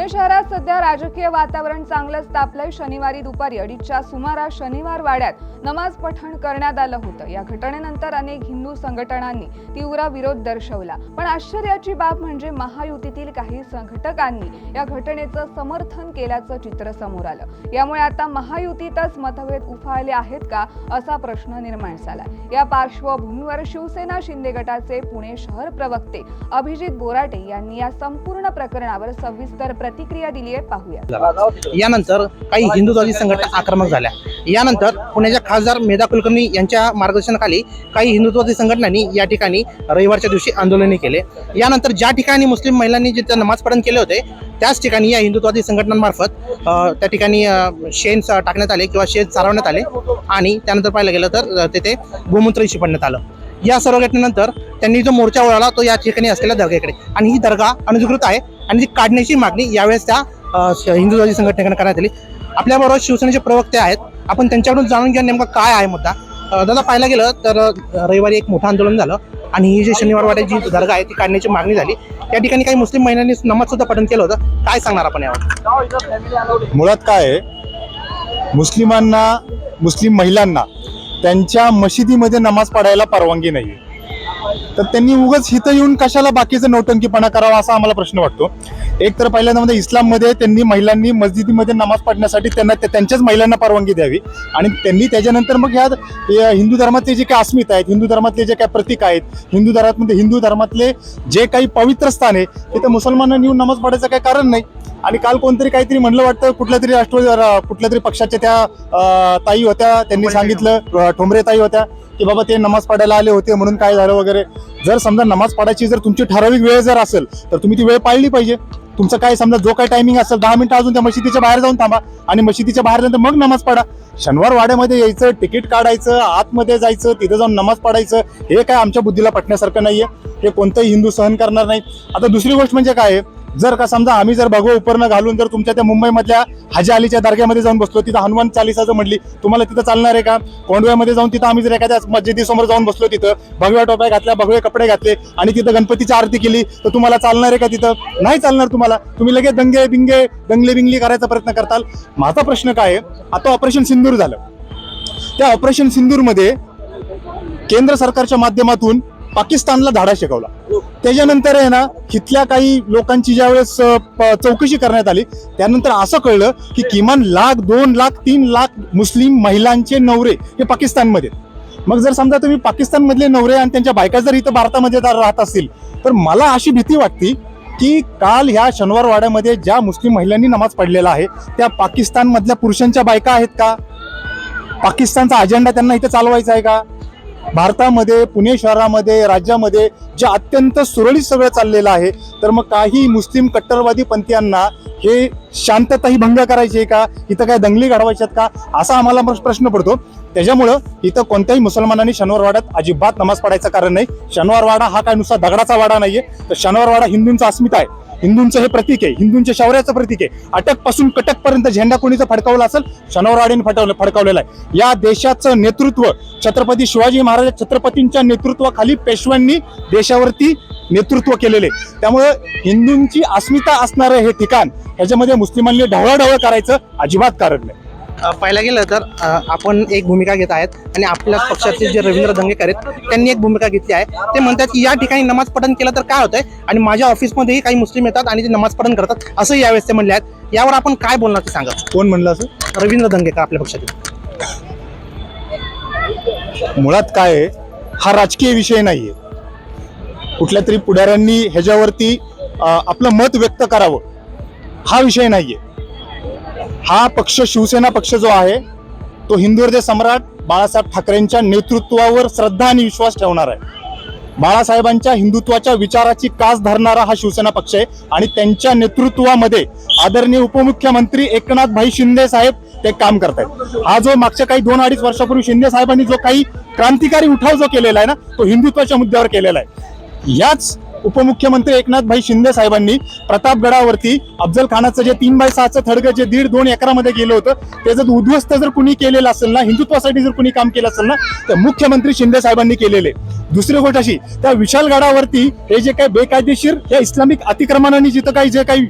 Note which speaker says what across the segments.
Speaker 1: पुणे शहरात सध्या राजकीय वातावरण चांगलंच तापलंय. शनिवारी दुपारी अडीचच्या सुमारास शनिवार वाड्यात नमाज पठण करण्यात आलं होतं. या घटनेनंतर अनेक हिंदू संघटनांनी तीव्र विरोध दर्शवला. पण आश्चर्याची बाब म्हणजे महायुतीतील काही संघटकांनी या घटनेचं समर्थन केल्याचं चित्र समोर आलं. यामुळे आता महायुतीतच मतभेद उफाळले आहेत का असा प्रश्न निर्माण झाला. या पार्श्वभूमीवर शिवसेना शिंदे गटाचे पुणे शहर प्रवक्ते अभिजित बोराटे यांनी या संपूर्ण प्रकरणावर सविस्तर प्रतिक्रिया दिली आहे पाहूया.
Speaker 2: यानंतर काही हिंदुत्वादी संघटना आक्रमक झाल्या. यानंतर पुण्याच्या खासदार मेधा कुलकर्णी यांच्या मार्गदर्शनाखाली काही हिंदुत्वादी संघटनांनी या ठिकाणी रविवारच्या दिवशी आंदोलने केले. यानंतर ज्या ठिकाणी मुस्लिम महिलांनी जिथे नमाज पठण केले होते त्याच ठिकाणी या हिंदुत्वादी संघटनांमार्फत त्या ठिकाणी शेण टाकण्यात आले किंवा शेण चालवण्यात आले आणि त्यानंतर पाहायला गेलं तर तेथे गोमूत्र शिपडण्यात आलं. या सर्व घटनेनंतर त्यांनी जो मोर्चा वळवला तो या ठिकाणी असलेल्या दर्ग्याकडे. आणि ही दर्गा अनधिकृत आहे. आणि ती काढण्याची मागणी यावेळेस त्या श- हिंदुत्वादी संघटनेकडे करण्यात आली. आपल्याबरोबर शिवसेनेचे प्रवक्ते आहेत. आपण त्यांच्याकडून जाणून घ्या नेमका काय आहे मुद्दा. दादा पाहायला गेलं तर रविवारी एक मोठं आंदोलन झालं आणि ही जी शनिवार जी दर्गा आहे ती काढण्याची मागणी झाली. त्या ठिकाणी काही मुस्लिम महिलांनी नमाज सुद्धा पठण केलं होतं. काय सांगणार आपण यावर?
Speaker 3: मुळात काय आहे? मुस्लिमांना मुस्लिम महिलांना त्यांच्या मशिदीमध्ये नमाज पडायला परवानगी नाही तर त्यांनी उगाच हिथं येऊन कशाला बाकीचं नौटंकीपणा करावा असा आम्हाला प्रश्न वाटतो. एक तर पहिल्यांदा म्हणजे इस्लाममध्ये त्यांनी महिलांनी मस्जिदीमध्ये नमाज पडण्यासाठी त्यांना त्यांच्याच महिलांना परवानगी द्यावी. आणि त्यांनी त्याच्यानंतर मग ह्या हिंदू धर्मातले जे काही अस्मिता आहेत हिंदू धर्मातले जे काही प्रतीक आहेत हिंदू धर्मामध्ये हिंदू धर्मातले जे काही पवित्र स्थान आहे तिथं मुसलमानांनी येऊन नमाज पडायचं काही कारण नाही. आणि काल कोणतरी काहीतरी म्हणलं वाटतं कुठल्या तरी राष्ट्रवादी कुठल्या तरी पक्षाच्या त्या ताई होत्या त्यांनी सांगितलं ठोंबरे ताई होत्या की बाबा ते नमाज पडायला आले होते म्हणून काय झालं वगैरे. जर समजा नमाज पडायची जर तुमची ठराविक वेळ जर असेल तर तुम्ही ती वेळ पाळली पाहिजे. तुमचं काय समजा जो काय टायमिंग असेल दहा मिनिटं अजून त्या मशिदीच्या बाहेर जाऊन थांबा आणि मशिदीच्या बाहेर नंतर मग नमाज पडा. शनिवार वाड्यामध्ये यायचं तिकीट काढायचं आतमध्ये जायचं तिथं जाऊन नमाज पडायचं हे काय आमच्या बुद्धीला पटण्यासारखं नाहीये. हे कोणतंही हिंदू सहन करणार नाही आता दुसरी गोष्ट म्हणजे काय आहे जर का समजा आम्ही जर भगवं उपरणं घालून जर तुमच्या त्या मुंबईमधल्या हाजी अलीच्या दर्ग्यामध्ये जाऊन बसलो तिथं हनुमान चालिसा जर म्हणली तुम्हाला तिथं चालणार आहे का? कोंडव्यामध्ये जाऊन तिथं आम्ही जर एखाद्या मस्जिदीसमोर जाऊन बसलो तिथं भगव्या टोप्या घातल्या भगवे कपडे घातले आणि तिथं गणपतीची आरती केली तर तुम्हाला चालणार आहे का तिथं? नाही चालणार तुम्हाला. तुम्ही लगेच दंगे बिंगे दंगले बिंगली करायचा प्रयत्न करताल. माझा प्रश्न काय आहे? आता ऑपरेशन सिंदूर झालं. त्या ऑपरेशन सिंदूरमध्ये केंद्र सरकारच्या माध्यमातून पाकिस्तानला धाडा शिकवला. त्याच्यानंतर आहे ना इथल्या काही लोकांची ज्यावेळेस प- चौकशी करण्यात आली त्यानंतर असं कळलं की किमान लाख दोन लाख तीन लाख मुस्लिम महिलांचे नवरे हे पाकिस्तानमध्ये मग जर समजा तुम्ही पाकिस्तानमधले नवरे आणि त्यांच्या बायका जर इथं भारतामध्ये जर राहत असतील तर मला अशी भीती वाटते की काल ह्या शनिवार वाड्यामध्ये ज्या मुस्लिम महिलांनी नमाज पडलेला आहे त्या पाकिस्तानमधल्या पुरुषांच्या बायका आहेत का? पाकिस्तानचा अजेंडा त्यांना इथं चालवायचा आहे का? भारतामध्ये पुणे शहरामध्ये राज्यामध्ये जे अत्यंत सुरळीत सगळं चाललेलं आहे तर मग काही मुस्लिम कट्टरवादी पंथीयांना हे शांतताही भंग करायची आहे का? इथं काय दंगली घडवायच्यात का? असा आम्हाला प्रश्न पडतो. त्याच्यामुळं इथं कोणत्याही मुसलमानांनी शनिवारवाड्यात अजिबात नमाज पडायचं कारण नाही. शनिवार वाडा हा काय नुसता दगडाचा वाडा नाहीये. तर शनिवार वाडा हिंदूंचा अस्मिता आहे. हिंदूंचं हे प्रतीक आहे. हिंदूंच्या शौर्याचं प्रतीक आहे. अटकपासून कटक पर्यंत झेंडा कोणीचं फडकावला असेल? शनिवारवाडीने फटवलं फडकावलेला आहे. या देशाचं नेतृत्व छत्रपती शिवाजी महाराज छत्रपतींच्या नेतृत्वाखाली पेशव्यांनी देशावरती नेतृत्व केलेले त्यामुळे हिंदूंची अस्मिता असणारं हे ठिकाण ह्याच्यामध्ये मुस्लिमांनी ढवळाढवळ करायचं अजिबात कारण नाही.
Speaker 2: पाहायला गेलं तर आपण एक भूमिका घेत आहेत आणि आपल्या पक्षाचे जे रवींद्र दंगेकर आहेत त्यांनी एक भूमिका घेतली आहे. ते म्हणतात की या ठिकाणी नमाज पठण केलं तर काय होतंय? आणि माझ्या ऑफिसमध्येही काही मुस्लिम येतात आणि ते नमाज पठण करतात असं यावेळेस ते म्हणले आहेत. यावर आपण काय बोलणार ते सांगा.
Speaker 3: कोण म्हणलं असं?
Speaker 2: रवींद्र दंगेकर आपल्या पक्षातील
Speaker 3: मुळात काय आहे, हा राजकीय विषय नाहीये. कुठल्या तरी पुढाऱ्यांनी ह्याच्यावरती आपलं मत व्यक्त करावं. हा विषय नाहीये. हा पक्ष शिवसेना पक्ष जो आहे तो हिंदू हृदय सम्राट बाळासाहेब ठाकरेंच्या नेतृत्वावर श्रद्धा आणि विश्वास ठेवणार आहे. बाळासाहेबांच्या हिंदुत्वाच्या विचाराची कास धरणारा हा शिवसेना पक्ष आहे आणि त्यांच्या नेतृत्वामध्ये आदरणीय उपमुख्यमंत्री एकनाथ भाई शिंदे साहेब ते काम करतायत. हा जो मागच्या काही दोन अडीच वर्षापूर्वी शिंदे साहेबांनी जो काही क्रांतिकारी उठाव जो केलेला आहे ना तो हिंदुत्वाच्या मुद्द्यावर केलेला आहे. याच उपमुख्यमंत्री एकनाथ भाई शिंदे साहेबांनी प्रतापगडावरती अफजल खानाचं जे तीन बाय सहाचं थडगं जे दीड दोन एकरामध्ये गेलं होतं ते जर उद्ध्वस्त जर कुणी केलेलं असेल ना हिंदुत्वासाठी जर कुणी काम केलं असेल ना तर मुख्यमंत्री शिंदे साहेबांनी केलेले. दुसरी गोष्ट अशी त्या विशालगडावरती हे जे काही बेकायदेशीर या इस्लामिक अतिक्रमणाने जिथं काही जे काही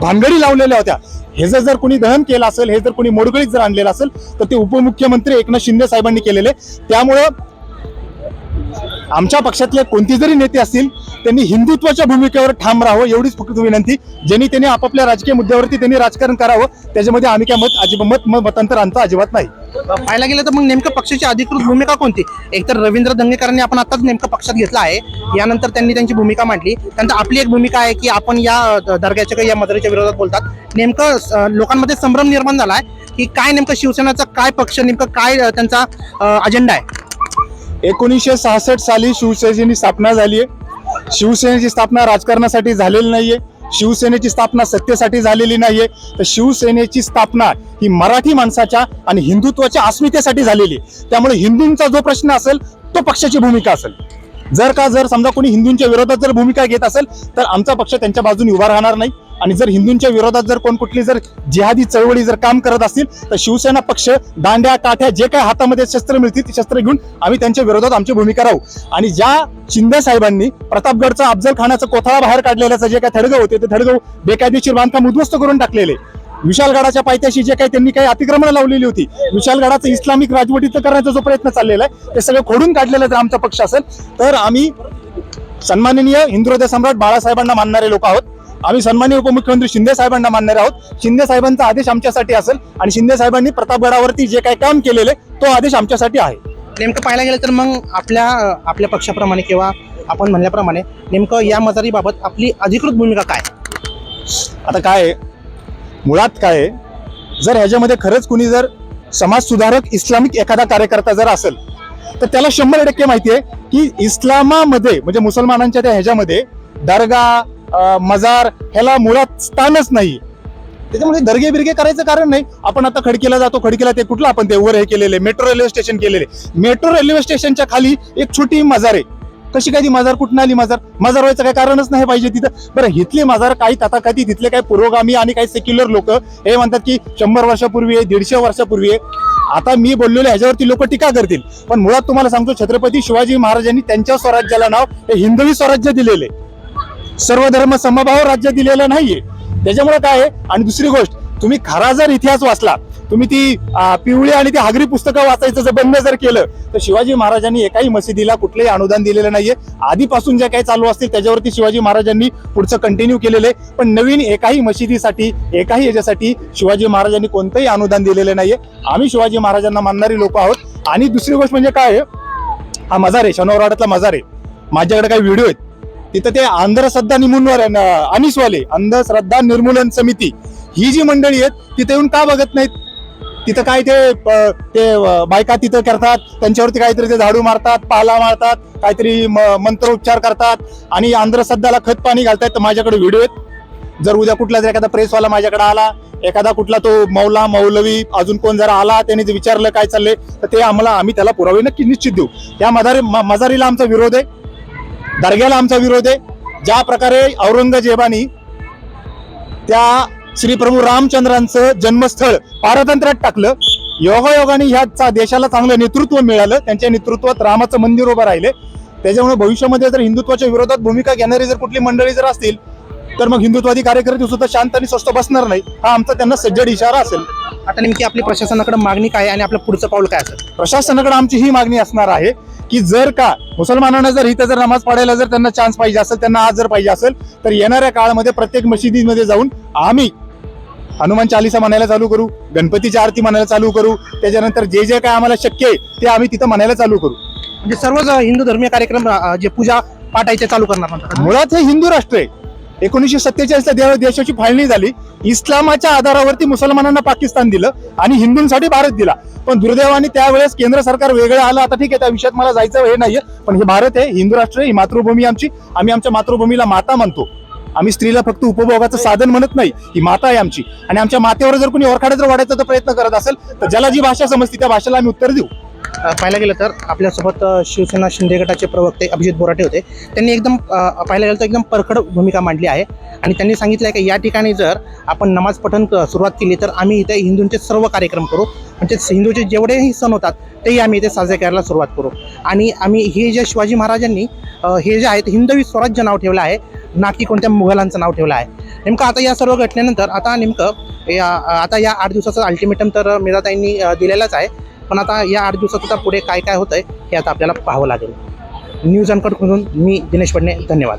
Speaker 3: भानगडी लावलेल्या होत्या हे जर जर कोणी दहन केलं असेल हे जर कोणी मोडगळीत जर आणलेलं असेल तर ते उपमुख्यमंत्री एकनाथ शिंदे साहेबांनी केलेले. त्यामुळं आमच्या पक्षातले कोणते जरी नेते असतील त्यांनी हिंदुत्वाच्या भूमिकेवर ठाम राहावं एवढीच फक्त विनंती. ज्यांनी त्यांनी आपापल्या राजकीय मुद्द्यावरती त्यांनी राजकारण करावं त्याच्यामध्ये आम्ही काय मत अजिबात मत मतांतर आणता अजिबात नाही.
Speaker 2: पाहायला गेलं तर मग नेमकं पक्षाची अधिकृत भूमिका कोणती? एकतर रवींद्र दंगेकरांनी आपण आताच नेमकं पक्षात घेतला आहे. यानंतर त्यांनी त्यांची भूमिका मांडली. त्यानंतर आपली एक भूमिका आहे की आपण या दर्ग्याच्या किंवा या मदरीच्या विरोधात बोलतात. नेमकं लोकांमध्ये संभ्रम निर्माण झाला आहे की काय नेमकं शिवसेनाचा काय पक्ष नेमकं काय त्यांचा अजेंडा आहे?
Speaker 3: एकोणीसशे सहासष्ट साली शिवसेनेची स्थापना झाली आहे. शिवसेनेची स्थापना राजकारणासाठी झालेली नाहीये. शिवसेनेची स्थापना सत्तेसाठी झालेली नाहीये. तर शिवसेनेची स्थापना ही मराठी माणसाच्या आणि हिंदुत्वाच्या अस्मितेसाठी झालेली आहे. त्यामुळे हिंदूंचा जो प्रश्न असेल तो पक्षाची भूमिका असेल. जर का जर समजा कोणी हिंदूंच्या विरोधात जर भूमिका घेत असेल तर आमचा पक्ष त्यांच्या बाजूने उभा राहणार नाही. आणि जर हिंदूंच्या विरोधात जर कोण कुठली जर जिहादी चळवळी जर काम करत असतील तर शिवसेना पक्ष दांड्या काठ्या जे काय हातामध्ये शस्त्र मिळतील ते शस्त्र घेऊन आम्ही त्यांच्या विरोधात आमची भूमिका राहू. आणि ज्या शिंदे साहेबांनी प्रतापगडचा अफजल खानाचा कोथळा बाहेर काढलेल्याचं जे काय थडगव होते ते थडगव बेकायदेशीर बांधकाम उद्ध्वस्त करून टाकलेले. विशालगडाच्या पायथ्याशी जे काही त्यांनी काही अतिक्रमण लावलेली होती विशालगडाचं इस्लामिक राजवटीत करण्याचा जो प्रयत्न चाललेला आहे ते सगळं खोडून काढलेलं जर आमचा पक्ष असेल तर आम्ही सन्माननीय हिंदुहृदय सम्राट बाळासाहेबांना मानणारे लोक आहोत. आम्ही सन्माननीय उपमुख्यमंत्री शिंदे साहेबांना मानणारे आहोत शिंदे साहेबांचा आदेश आमच्यासाठी असेल आणि शिंदे साहेबांनी प्रतापगडावरती जे काही काम केलेले तो आदेश आमच्यासाठी आहे
Speaker 2: नेमकं पाहायला गेलं तर मग आपल्या आपल्या पक्षाप्रमाणे किंवा आपण म्हणल्याप्रमाणे नेमकं या मजारीबाबत आपली अधिकृत भूमिका काय
Speaker 3: आता काय आहे? मुळात काय आहे? जर ह्याच्यामध्ये खरंच कुणी जर समाज सुधारक इस्लामिक एखादा कार्यकर्ता जर असेल तर त्याला शंभर टक्के माहिती आहे की इस्लामामध्ये म्हणजे मुसलमानांच्या त्या ह्याच्यामध्ये दर्गा मजार ह्याला मुळात स्थानच नाही. त्याच्यामुळे दर्गे बिरगे करायचं कारण नाही. आपण आता खडकीला जातो खडकीला ते कुठलं आपण ते वर हे केलेले मेट्रो रेल्वे स्टेशन केलेले. मेट्रो रेल्वे स्टेशनच्या खाली एक छोटी मजार आहे. कशी काय ती मजार? कुठं आली मजार? मजार व्हायचं काही कारणच नाही पाहिजे तिथं. बरं हिथली मजार काही तथाकथित तिथले काही पुरोगामी आणि काही सेक्युलर लोक हे म्हणतात की शंभर वर्षापूर्वी आहे दीडशे वर्षापूर्वी आहे. आता मी बोललेलो ह्याच्यावरती लोक टीका करतील. पण मुळात तुम्हाला सांगतो छत्रपती शिवाजी महाराजांनी त्यांच्या स्वराज्याला नाव हे हिंदवी स्वराज्य दिलेले सर्व धर्म समभाव राज्य दिलेलं नाहीये. त्याच्यामुळे काय आहे? आणि दुसरी गोष्ट तुम्ही खरा जर इतिहास वाचला तुम्ही ती पिवळी आणि ती हागरी पुस्तकं वाचायचं जर बंद जर केलं तर शिवाजी महाराजांनी एकाही मशिदीला कुठलंही अनुदान दिलेलं नाहीये. आधीपासून जे काही चालू असतील त्याच्यावरती शिवाजी महाराजांनी पुढचं कंटिन्यू केलेलं आहे. पण नवीन एकाही मशिदीसाठी एकाही याच्यासाठी शिवाजी महाराजांनी कोणतंही अनुदान दिलेलं नाहीये. आम्ही शिवाजी महाराजांना मानणारी लोक आहोत. आणि दुसरी गोष्ट म्हणजे काय आहे? हा मजार आहे शनिवारवाड्यातला मजार आहे. माझ्याकडे काही व्हिडिओ आहेत. तिथं ते अंधश्रद्धा निमूनवर अनिसवाले अंधश्रद्धा निर्मूलन समिती ही जी मंडळी आहेत तिथे येऊन का बघत नाहीत? तिथं काय ते ते बायका तिथं करतात त्यांच्यावरती काहीतरी ते झाडू मारतात पाला मारतात काहीतरी म- मंत्रोच्चार करतात आणि अंधश्रद्धाला खत पाणी घालतात तर माझ्याकडे व्हिडिओ आहेत. जर उद्या कुठला जर एखादा प्रेसवाला माझ्याकडे आला एखादा कुठला तो मौला मौलवी अजून कोण जर आला त्याने जे विचारलं काय चाललंय तर ते आम्हाला आम्ही त्याला पुरावे नक्की निश्चित देऊ. या मदारी मजारीला आमचा विरोध आहे. दर्ग्याला आमचा विरोध आहे. ज्या प्रकारे औरंगजेबानी त्या श्री प्रभू रामचंद्रांचं जन्मस्थळ पारतंत्र्यात टाकलं योगायोगाने ह्या देशाला चांगलं नेतृत्व मिळालं त्यांच्या नेतृत्वात रामाचं मंदिर उभं राहिले. त्याच्यामुळे भविष्यामध्ये जर हिंदुत्वाच्या विरोधात भूमिका घेणारी जर कुठली मंडळी जर असतील तर मग हिंदुत्वादी कार्यकर्ते सुद्धा शांत आणि स्वस्त बसणार नाही हा आमचा त्यांना सज्जड इशारा असेल.
Speaker 2: आता नेमकी आपली प्रशासनाकडे मागणी काय आहे आणि आपलं पुढचं पाऊल काय असेल?
Speaker 3: प्रशासनाकडे आमची ही मागणी असणार आहे. की जर का मुसलमानांना जर इथं जर नमाज पडायला जर त्यांना चान्स पाहिजे असेल त्यांना आज जर पाहिजे असेल तर येणाऱ्या काळामध्ये प्रत्येक मशिदीमध्ये जाऊन आम्ही हनुमान चालिसा म्हणायला चालू करू गणपतीची आरती म्हणायला चालू करू त्याच्यानंतर जे जे काय आम्हाला शक्य आहे ते आम्ही तिथं म्हणायला चालू करू.
Speaker 2: म्हणजे सर्वच हिंदू धर्मीय कार्यक्रम जे पूजा पाठ आहे ते चालू करणार
Speaker 3: मुळात हे हिंदू राष्ट्र आहे. एकोणीसशे सत्तेचाळीसला देव देशाची फाळणी झाली. इस्लामाच्या आधारावरती मुसलमानांना पाकिस्तान दिलं आणि हिंदूंसाठी भारत दिला. पण दुर्दैवाने त्यावेळेस केंद्र सरकार वेगळं आलं. आता ठीक आहे त्या विषयात मला जायचं हे नाहीये. पण हे भारत आहे हिंदू राष्ट्र आहे ही मातृभूमी आमची. आम्ही आमच्या मातृभूमीला माता मानतो आम्ही स्त्रीला फक्त उपभोगाचं साधन म्हणत नाही. ही माता आहे आमची. आणि आमच्या मातेवर जर कोणी ओरखाडे जर वाढायचा प्रयत्न करत असेल तर ज्याला जी भाषा समजते. त्या भाषेला आम्ही उत्तर देऊ.
Speaker 2: पाहायला गेलं तर आपल्यासोबत शिवसेना शिंदे गटाचे प्रवक्ते अभिजित बोराटे होते. त्यांनी एकदम पाहायला गेलं तर एकदम परखड भूमिका मांडली आहे. आणि त्यांनी सांगितलं आहे की या ठिकाणी जर आपण नमाज पठण सुरुवात केली तर आम्ही इथे हिंदूंचे सर्व कार्यक्रम करू. म्हणजे हिंदूचे जेवढेही सण होतात तेही आम्ही इथे साजरे करायला सुरुवात करू. आणि आम्ही हे जे शिवाजी महाराजांनी हे जे आहेत हिंदवी स्वराज्य नाव ठेवलं आहे ना की कोणत्या मुघलांचं नाव ठेवलं आहे. नेमकं आता या सर्व घटनेनंतर आता नेमकं या आता या आठ दिवसाचं अल्टिमेटम तर मेधाताईंनी दिलेलाच आहे. पण आता या आठ दिवसात सुद्धा पुढे काय काय होतं आहे हे आता आपल्याला पाहावं लागेल. न्यूज अनकट मी दिनेश पडणे धन्यवाद.